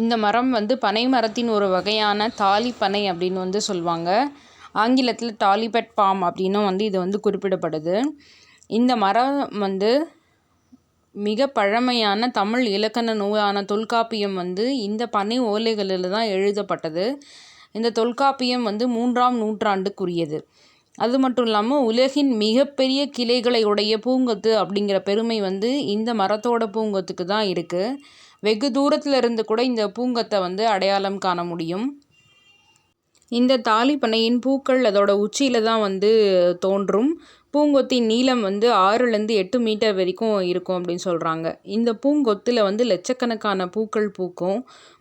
இந்த மரம் வந்து பனை மரத்தின் ஒரு வகையான தாலி பனை அப்படின்னு வந்து சொல்லுவாங்க. ஆங்கிலத்தில் டாலிபெட் பாம் அப்படின்னும் வந்து இது வந்து குறிப்பிடப்படுது. இந்த மரம் வந்து மிக பழமையான தமிழ் இலக்கண நூலான தொல்காப்பியம் வந்து இந்த பனை ஓலைகளில் தான் எழுதப்பட்டது. இந்த தொல்காப்பியம் வந்து மூன்றாம் நூற்றாண்டுக்குரியது. அது மட்டும் இல்லாமல் உலகின் மிகப்பெரிய கிளைகளை உடைய பூங்கொத்து அப்படிங்கிற பெருமை வந்து இந்த மரத்தோட பூங்கொத்துக்கு தான் இருக்குது வெகு தூரத்தில் இருந்து கூட இந்த பூங்கத்தை வந்து அடையாளம் காண முடியும். இந்த தாலிப்பனையின் பூக்கள் அதோட உச்சியில் தான் வந்து தோன்றும். பூங்கொத்தின் நீளம் வந்து ஆறுலேருந்து எட்டு மீட்டர் வரைக்கும் இருக்கும் அப்படின்னு சொல்கிறாங்க இந்த பூங்கொத்தில் வந்து லட்சக்கணக்கான பூக்கள் பூக்கும்.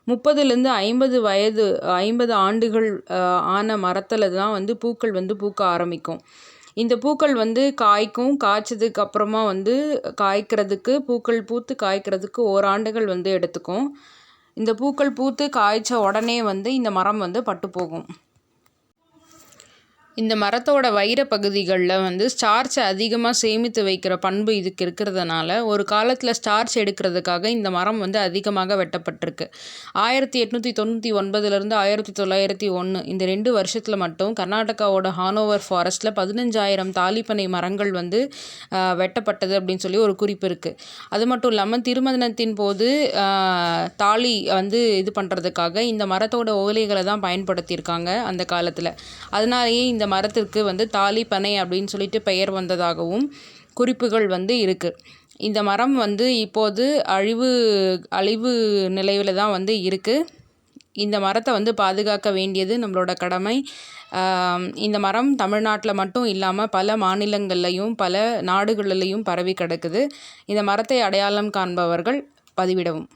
முப்பதுலேருந்து ஐம்பது வயது ஐம்பது ஆண்டுகள் ஆன மரத்தில் தான் வந்து பூக்கள் வந்து பூக்க ஆரம்பிக்கும். இந்த பூக்கள் வந்து காய்க்கும் காய்ச்சதுக்கு அப்புறமா வந்து காய்க்கிறதுக்கு பூக்கள் பூத்து காய்க்கிறதுக்கு ஓராண்டுகள் வந்து எடுத்துக்கும். இந்த பூக்கள் பூத்து காய்ச்ச உடனே வந்து இந்த மரம் வந்து பட்டு போகும். இந்த மரத்தோட வைர பகுதிகளில் வந்து ஸ்டார்ச்சை அதிகமாக சேமித்து வைக்கிற பண்பு இதுக்கு இருக்கிறதுனால ஒரு காலத்தில் ஸ்டார்ச் எடுக்கிறதுக்காக இந்த மரம் வந்து அதிகமாக வெட்டப்பட்டிருக்கு. ஆயிரத்தி எட்நூற்றி தொண்ணூற்றி ஒன்பதுலேருந்து ஆயிரத்தி தொள்ளாயிரத்தி ஒன்று இந்த ரெண்டு வருஷத்தில் மட்டும் கர்நாடகாவோட ஹானோவர் ஃபாரஸ்ட்டில் பதினஞ்சாயிரம் தாலிப்பனை மரங்கள் வந்து வெட்டப்பட்டது அப்படின்னு சொல்லி ஒரு குறிப்பு இருக்குது அது மட்டும் இல்லாமல் திருமணத்தின் போது தாலி வந்து இது பண்ணுறதுக்காக இந்த மரத்தோட ஓலைகளை தான் பயன்படுத்தியிருக்காங்க அந்த காலத்தில். அதனாலேயே இந்த இந்த மரத்திற்கு வந்து தாலி பனை அப்படின்னு சொல்லிட்டு பெயர் வந்ததாகவும் குறிப்புகள் வந்து இருக்குது இந்த மரம் வந்து இப்போது அழிவு அழிவு நிலையில் தான் வந்து இருக்குது இந்த மரத்தை வந்து பாதுகாக்க வேண்டியது நம்மளோட கடமை. இந்த மரம் தமிழ்நாட்டில் மட்டும் இல்லாமல் பல மாநிலங்கள்லையும் பல நாடுகளிலையும் பரவி கிடக்குது. இந்த மரத்தை அடையாளம் காண்பவர்கள் பதிவிடவும்.